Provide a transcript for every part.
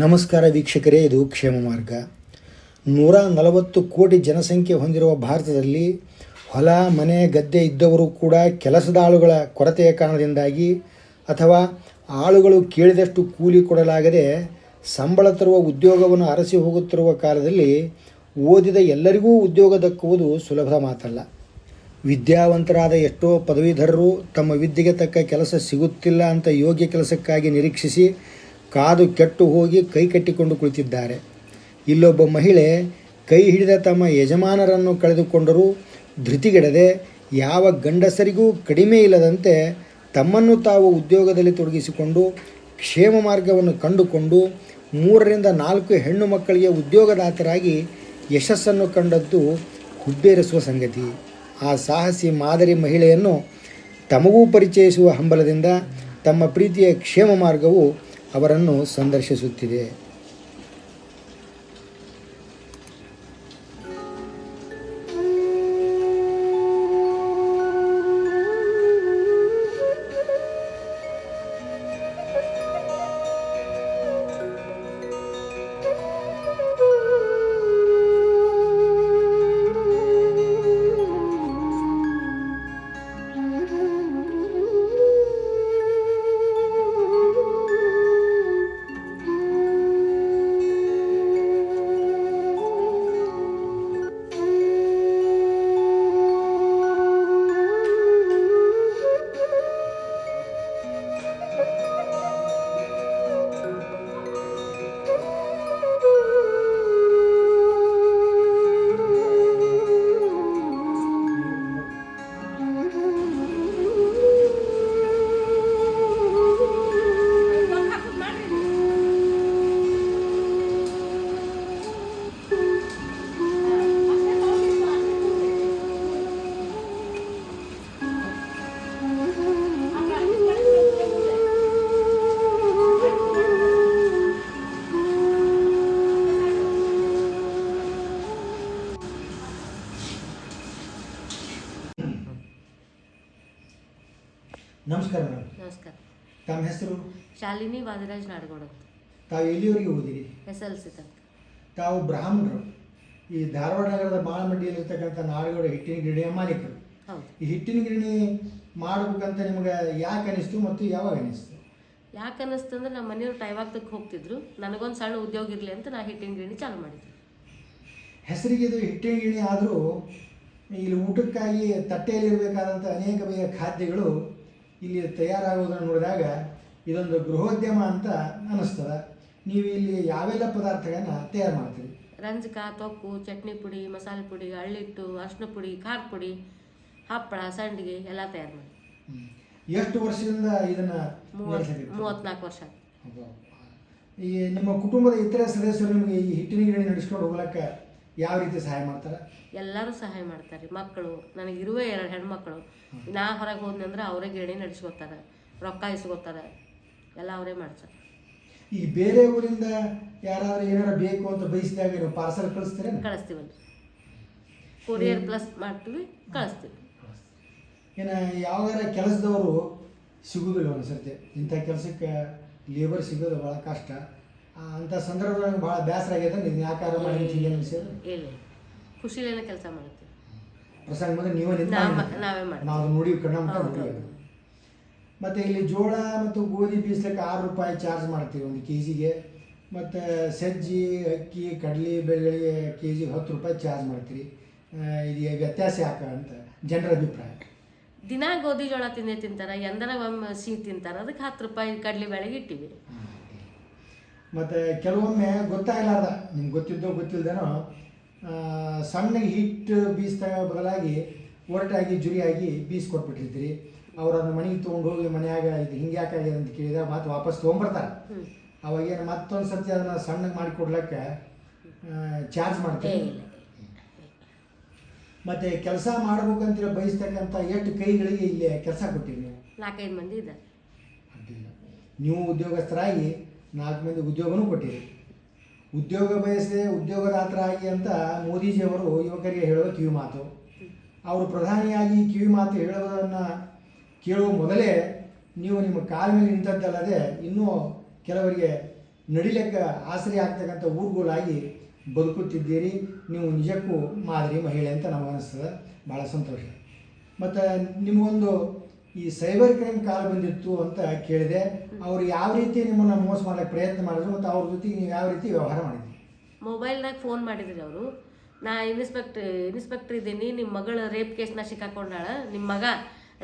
ನಮಸ್ಕಾರ ವೀಕ್ಷಕರೇ, ಇದು ಕ್ಷೇಮ ಮಾರ್ಗ. ನೂರ ನಲವತ್ತು ಕೋಟಿ ಜನಸಂಖ್ಯೆ ಹೊಂದಿರುವ ಭಾರತದಲ್ಲಿ ಹೊಲ, ಮನೆ, ಗದ್ದೆ ಇದ್ದವರು ಕೂಡ ಕೆಲಸದ ಆಳುಗಳ ಕೊರತೆಯ ಕಾರಣದಿಂದಾಗಿ ಅಥವಾ ಆಳುಗಳು ಕೇಳಿದಷ್ಟು ಕೂಲಿ ಕೊಡಲಾಗದೆ ಸಂಬಳ ತರುವ ಉದ್ಯೋಗವನ್ನು ಅರಸಿ ಹೋಗುತ್ತಿರುವ ಕಾಲದಲ್ಲಿ ಓದಿದ ಎಲ್ಲರಿಗೂ ಉದ್ಯೋಗ ದಕ್ಕುವುದು ಸುಲಭದ ಮಾತಲ್ಲ. ವಿದ್ಯಾವಂತರಾದ ಎಷ್ಟೋ ಪದವೀಧರರು ತಮ್ಮ ವಿದ್ಯೆಗೆ ತಕ್ಕ ಕೆಲಸ ಸಿಗುತ್ತಿಲ್ಲ ಅಂತ ಯೋಗ್ಯ ಕೆಲಸಕ್ಕಾಗಿ ನಿರೀಕ್ಷಿಸಿ ಕಾದು ಕೆಟ್ಟು ಹೋಗಿ ಕೈ ಕಟ್ಟಿಕೊಂಡು ಕುಳಿತಿದ್ದಾರೆ. ಇಲ್ಲೊಬ್ಬ ಮಹಿಳೆ ಕೈ ಹಿಡಿದ ತಮ್ಮ ಯಜಮಾನರನ್ನು ಕಳೆದುಕೊಂಡರೂ ಧೃತಿಗೆಡದೆ ಯಾವ ಗಂಡಸರಿಗೂ ಕಡಿಮೆ ಇಲ್ಲದಂತೆ ತಮ್ಮನ್ನು ತಾವು ಉದ್ಯೋಗದಲ್ಲಿ ತೊಡಗಿಸಿಕೊಂಡು ಕ್ಷೇಮ ಮಾರ್ಗವನ್ನು ಕಂಡುಕೊಂಡು ಮೂರರಿಂದ ನಾಲ್ಕು ಹೆಣ್ಣು ಮಕ್ಕಳಿಗೆ ಉದ್ಯೋಗದಾತರಾಗಿ ಯಶಸ್ಸನ್ನು ಕಂಡದ್ದು ಹುಬ್ಬೇರಿಸುವ ಸಂಗತಿ. ಆ ಸಾಹಸಿ ಮಾದರಿ ಮಹಿಳೆಯನ್ನು ತಮಗೂ ಪರಿಚಯಿಸುವ ಹಂಬಲದಿಂದ ತಮ್ಮ ಪ್ರೀತಿಯ ಕ್ಷೇಮ ಮಾರ್ಗವು ಅವರನ್ನು ಸಂದರ್ಶಿಸುತ್ತಿದೆ. ನಮಸ್ಕಾರ ಮೇಡಮ್. ನಮಸ್ಕಾರ. ತಮ್ಮ ಹೆಸರು? ಶಾಲಿನಿ ವಾದಿರಾಜ್ ನಾಡಗೌಡ. ತಾವು ಎಲ್ಲಿವರೆಗೆ ಓದಿರಿ? ಎಸ್ ಎಲ್ ಸಿ ತನಕ. ತಾವು ಬ್ರಾಹ್ಮಣರು. ಈ ಧಾರವಾಡ ನಗರದ ಬಾಳಮಂಡಿಯಲ್ಲಿರ್ತಕ್ಕಂಥ ನಾಡಗೌಡ ಹಿಟ್ಟಿನ ಗಿರಣಿಯ ಮಾಲೀಕರು. ಹೌದು. ಈ ಹಿಟ್ಟಿನ ಗಿರಣಿ ಮಾಡಬೇಕಂತ ನಿಮ್ಗೆ ಯಾಕೆ ಅನಿಸ್ತು ಮತ್ತು ಯಾವಾಗ ಅನಿಸ್ತು? ಯಾಕೆ ಅನ್ನಿಸ್ತು ಅಂದ್ರೆ ನಮ್ಮ ಮನೆಯವ್ರು ಟೈವಾಗ್ದಕ್ಕೆ ಹೋಗ್ತಿದ್ರು. ನನಗೊಂದು ಸಣ್ಣ ಉದ್ಯೋಗ ಇರಲಿ ಅಂತ ನಾ ಹಿಟ್ಟಿನ ಗಿರಣಿ ಚಾಲು ಮಾಡಿದ್ದೆ. ಹೆಸರಿಗೆ ಇದು ಹಿಟ್ಟಿನ ಗಿರಣಿ ಆದರೂ ಇಲ್ಲಿ ಊಟಕ್ಕಾಗಿ ತಟ್ಟೆಯಲ್ಲಿರಬೇಕಾದಂಥ ಅನೇಕ ಬಗೆಯ ಖಾದ್ಯಗಳು ಇಲ್ಲಿ ತಯಾರಾಗುವುದನ್ನು ನೋಡಿದಾಗ ಇದೊಂದು ಗೃಹೋದ್ಯಮ ಅಂತ ಅನ್ನಿಸ್ತದೆ. ನೀವು ಇಲ್ಲಿ ಯಾವೆಲ್ಲ ಪದಾರ್ಥಗಳನ್ನ ತಯಾರು ಮಾಡ್ತೀರಿ? ರಂಜಕ ತೊಕ್ಕು ಚಟ್ನಿ ಪುಡಿ ಮಸಾಲೆ ಪುಡಿ ಅಳ್ಳಿಟ್ಟು ಅರ್ಶಿನ ಪುಡಿ ಖಾರ ಪುಡಿ ಹಪ್ಪಳ ಸಂಡಿಗೆ ಎಲ್ಲ ತಯಾರು ಮಾಡಿ ಎಷ್ಟು ವರ್ಷದಿಂದ ಇದನ್ನು ಮೂವತ್ನಾಲ್ಕು ವರ್ಷ ಈ ನಿಮ್ಮ ಕುಟುಂಬದ ಇತರ ಸದಸ್ಯರು ನಿಮಗೆ ಈ ಹಿಟ್ಟಿನ ಗಿರಣಿ ನಡೆಸ್ಕೊಂಡು ಹೋಗ್ಲಿಕ್ಕೆ ಯಾವ ರೀತಿ ಸಹಾಯ ಮಾಡ್ತಾರೆ? ಎಲ್ಲರೂ ಸಹಾಯ ಮಾಡ್ತಾರೆ. ಮಕ್ಕಳು ನನಗಿರುವ ಎರಡು ಹೆಣ್ಮಕ್ಳು. ನಾ ಹೊರಗೆ ಹೋದ್ನಿ ಅಂದ್ರೆ ಅವರೇ ಗಿರಣಿ ನಡೆಸ್ಕೊತಾರೆ ರೊಕ್ಕ ಇಸ್ಕೊತಾರೆ. ಎಲ್ಲ ಅವರೇ ಮಾಡ್ತಾರೆ. ಈ ಬೇರೆ ಊರಿಂದ ಯಾರಾದ್ರೂ ಏನಾರು ಬೇಕು ಅಂತ ಬಯಸಿದಾಗ ನೀವು ಪಾರ್ಸಲ್ ಕಳಿಸ್ತೀರ? ಕಳಿಸ್ತೀವಲ್ಲ ಕೊರಿಯರ್ ಪ್ಲಸ್ ಮಾಡ್ತೀವಿ ಕಳಿಸ್ತೀವಿ. ಏನು ಯಾವಾಗಾರ ಕೆಲಸದವರು ಸಿಗುದಿಲ್ಲ ಒಂದು ಸರ್ತಿ ಇಂಥ ಕೆಲಸಕ್ಕೆ ಲೇಬರ್ ಸಿಗೋದು ಭಾಳ ಕಷ್ಟ. ಅಂಥ ಸಂದರ್ಭದಾಗ ಭಾಳ ಬೇಸರ ಆಗ್ಯದ ನೀವು ಯಾಕಾರ ಮಾಡಿ ಏನು ಅನಿಸಿದ್ರು? ಇಲ್ಲ ಖುಷಿಲೇನ ಕೆಲಸ ಮಾಡುತ್ತೆ. ಪ್ರಸಂಗ ಬಂದ್ರೆ ನೀವೇ ನಿಂತ ನಾವೇ ಮಾಡಿ. ನಾವೇ ಮಾಡ್ತೀವಿ. ನಾವು ನೋಡಿ ಕಣ್ಣ. ಮತ್ತು ಇಲ್ಲಿ ಜೋಳ ಮತ್ತು ಗೋಧಿ ಬೀಸ್ಲಿಕ್ಕೆ ಆರು ರೂಪಾಯಿ ಚಾರ್ಜ್ ಮಾಡ್ತೀವಿ ಒಂದು ಕೆ ಜಿಗೆ ಮತ್ತು ಸಜ್ಜಿ ಅಕ್ಕಿ ಕಡಲೆ ಬೆಳೆಗಳಿಗೆ ಕೆ ಜಿಗೆ ಹತ್ತು ರೂಪಾಯಿ ಚಾರ್ಜ್ ಮಾಡ್ತೀರಿ. ಇದು ವ್ಯತ್ಯಾಸ ಯಾಕೆ ಅಂತ ಜನರ ಅಭಿಪ್ರಾಯ. ದಿನ ಗೋಧಿ ಜೋಳ ತಿಂದೇ ತಿಂತಾರ ಎಂದರ ಒಮ್ಮೆ ಸಿಹಿ ತಿಂತಾರ. ಅದಕ್ಕೆ ಹತ್ತು ರೂಪಾಯಿ ಕಡಲೆ ಬೆಳೆಗೆ ಇಟ್ಟಿವಿ ಮತ್ತು ಕೆಲವೊಮ್ಮೆ ಗೊತ್ತಾಗಲಾರ್ದ ನಿಮ್ಗೆ ಗೊತ್ತಿದ್ದೋ ಗೊತ್ತಿಲ್ಲದೇನೋ ಸಣ್ಣಗೆ ಹಿಟ್ಟು ಬೀಸ್ತಾ ಬದಲಾಗಿ ಒರಟಾಗಿ ಜುರಿಯಾಗಿ ಬೀಸ್ ಕೊಟ್ಬಿಟ್ಟಿರ್ತೀರಿ ಅವ್ರು ಅದನ್ನ ಮನೆಗೆ ತೊಗೊಂಡು ಹೋಗಿ ಮನೆಯಾಗ ಇದು ಹಿಂಗೆ ಯಾಕಾಗಿದೆ ಅಂತ ಕೇಳಿದಾಗ ಮತ್ತೆ ವಾಪಸ್ ತೊಗೊಂಬರ್ತಾರೆ. ಅವಾಗೇನು ಮತ್ತೊಂದು ಸರ್ತಿ ಅದನ್ನು ಸಣ್ಣಗೆ ಮಾಡಿ ಕೊಡ್ಲಿಕ್ಕೆ ಚಾರ್ಜ್ ಮಾಡ್ತೀವಿ ಮತ್ತೆ ಕೆಲಸ ಮಾಡ್ಬೇಕಂತ ಬಯಸ್ತಕ್ಕಂಥ ಎಷ್ಟು ಕೈಗಳಿಗೆ ಇಲ್ಲಿ ಕೆಲಸ ಕೊಟ್ಟಿರಿ ನಾಲ್ಕೈದು ಮಂದಿ ಇದೆ ನೀವು ಉದ್ಯೋಗಸ್ಥರಾಗಿ ನಾಲ್ಕು ಮಂದಿ ಉದ್ಯೋಗನೂ ಕೊಟ್ಟಿದೆ. ಉದ್ಯೋಗ ಬಯಸದೆ ಉದ್ಯೋಗದಾತರಾಗಿ ಅಂತ ಮೋದಿಜಿಯವರು ಯುವಕರಿಗೆ ಹೇಳುವ ಕಿವಿ ಮಾತು. ಅವರು ಪ್ರಧಾನಿಯಾಗಿ ಕಿವಿ ಮಾತು ಹೇಳುವುದನ್ನು ಕೇಳುವ ಮೊದಲೇ ನೀವು ನಿಮ್ಮ ಕಾಲ ಮೇಲೆ ನಿಂತದ್ದಲ್ಲದೆ ಇನ್ನೂ ಕೆಲವರಿಗೆ ನಡಿಲಿಕ್ಕೆ ಆಸರೆ ಆಗ್ತಕ್ಕಂಥ ಊರುಗಳಾಗಿ ಬದುಕುತ್ತಿದ್ದೀರಿ. ನೀವು ನಿಜಕ್ಕೂ ಮಾದರಿ ಮಹಿಳೆ ಅಂತ ನಮಗೆ ಅನಿಸ್ತದೆ ಭಾಳ ಸಂತೋಷ. ಮತ್ತು ನಿಮಗೊಂದು ಈ ಸೈಬರ್ ಕ್ರೈಮ್ ಕಾಲ್ ಬಂದಿತ್ತು ಅಂತ ಕೇಳಿದೆ. ಅವ್ರು ಯಾವ ರೀತಿ ನಿಮ್ಮನ್ನ ಮೋಸ ಮಾಡೋಕ್ಕೆ ಪ್ರಯತ್ನ ಮಾಡಿದ್ರು ಮತ್ತು ಅವ್ರ ಜೊತೆಗೆ ನೀವು ಯಾವ ರೀತಿ ವ್ಯವಹಾರ ಮಾಡಿದ್ರಿ? ಮೊಬೈಲ್ನಾಗ ಫೋನ್ ಮಾಡಿದ್ರಿ ಅವರು. ನಾ ಇನ್ಸ್ಪೆಕ್ಟ್ರ್ ಇನ್ಸ್ಪೆಕ್ಟ್ರ್ ಇದ್ದೀನಿ ನಿಮ್ಮ ಮಗಳ ರೇಪ್ ಕೇಸ್ನಾಗ ಸಿಕ್ಕಾಕೊಂಡಾಳ ನಿಮ್ಮ ಮಗ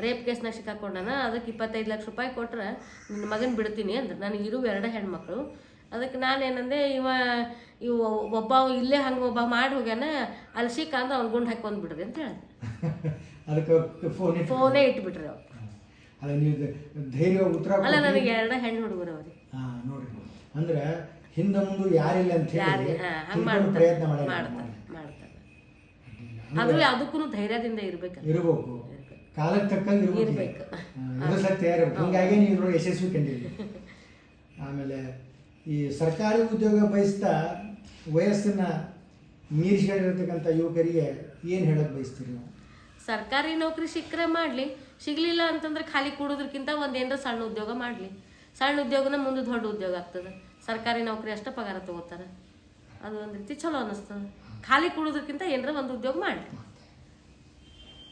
ರೇಪ್ ಕೇಸ್ನಾಗ ಸಿಕ್ಕಾಕೊಂಡಾನ ಅದಕ್ಕೆ ಇಪ್ಪತ್ತೈದು ಲಕ್ಷ ರೂಪಾಯಿ ಕೊಟ್ರೆ ನಿನ್ನ ಮಗನ ಬಿಡ್ತೀನಿ ಅಂದ್ರೆ. ನನಗೆ ಇರುವ ಎರಡು ಹೆಣ್ಮಕ್ಳು. ಅದಕ್ಕೆ ನಾನೇನಂದೆ ಇವ ಇವ ಒಬ್ಬ ಇಲ್ಲೇ ಹಂಗೆ ಒಬ್ಬ ಮಾಡಿ ಹೋಗ್ಯಾನ ಅಲ್ಲಿ ಸಿಕ್ಕ ಅಂದ್ರೆ ಅವ್ನು ಗುಂಡು ಹಾಕೊಂಡು ಬಿಡ್ರಿ ಅಂತ ಹೇಳಿದೆ. ಅದಕ್ಕೆ ಫೋನ್ ಇಟ್ಟು ಫೋನೇ ಇಟ್ಬಿಟ್ರಿ ಅವ್ರು. ಅಲ್ಲ ನೀವು ಧೈರ್ಯ ಉತ್ತರ ಅಲ್ಲ ನನಗೆ ಎರಡು ಹೆಣ್ಣು ಹುಡುಗರು ಅವ್ರಿ. ಹಾ ನೋಡ್ರಿ ಅಂದ್ರೆ ಹಿಂದೆ ಮುಂದೆ ಯಾರಿಲ್ಲ ಅಂತ ಹೇಳಿ ಪ್ರಯತ್ನ ಮಾಡಿ ಮಾಡ್ತಾರೆ ಆದ್ರೂ ಅದಕ್ಕೂ ಧೈರ್ಯದಿಂದ ಇರಬೇಕು. ಇರಬೇಕು. ಕಾಲಕ್ಕೆ ತಕ್ಕಂಗೆ ಇರಬೇಕು ಅದು ಸತ್ಯ ಹಿಂಗಾಗಿ ನೀವು ಯಶಸ್ವಿ ಕಂಡಿರಿ. ಆಮೇಲೆ ಈ ಸರ್ಕಾರಿ ಉದ್ಯೋಗ ಬಯಸ್ತಾ ವಯಸ್ಸನ್ನ ಮೀರಿಸ್ಕೊಂಡಿರ್ತಕ್ಕಂಥ ಯುವಕರಿಗೆ ಏನು ಹೇಳಕ್ಕೆ ಬಯಸ್ತೀರಿ ನಾವು? ಸರ್ಕಾರಿ ನೌಕರಿ ಸಿಕ್ಕರೆ ಮಾಡಲಿ. ಸಿಗಲಿಲ್ಲ ಅಂತಂದ್ರೆ ಖಾಲಿ ಕೂಡೋದ್ರಕ್ಕಿಂತ ಒಂದು ಏನರ ಸಣ್ಣ ಉದ್ಯೋಗ ಮಾಡಲಿ. ಸಣ್ಣ ಉದ್ಯೋಗನ ಮುಂದೆ ದೊಡ್ಡ ಉದ್ಯೋಗ ಆಗ್ತದೆ. ಸರ್ಕಾರಿ ನೌಕರಿ ಅಷ್ಟೇ ಪಗಾರ ತೊಗೋತಾರೆ. ಅದು ಒಂದು ರೀತಿ ಚಲೋ ಅನ್ನಿಸ್ತದೆ ಖಾಲಿ ಕೂಡೋದ್ರಕ್ಕಿಂತ ಏನರ ಒಂದು ಉದ್ಯೋಗ ಮಾಡಲಿ.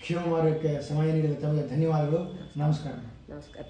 ಶಿವಮಾರಕ್ಕೆ ಸಮಯ ನೀಡಿದ ತಮಗೆ ಧನ್ಯವಾದಗಳು. ನಮಸ್ಕಾರ. ನಮಸ್ಕಾರ.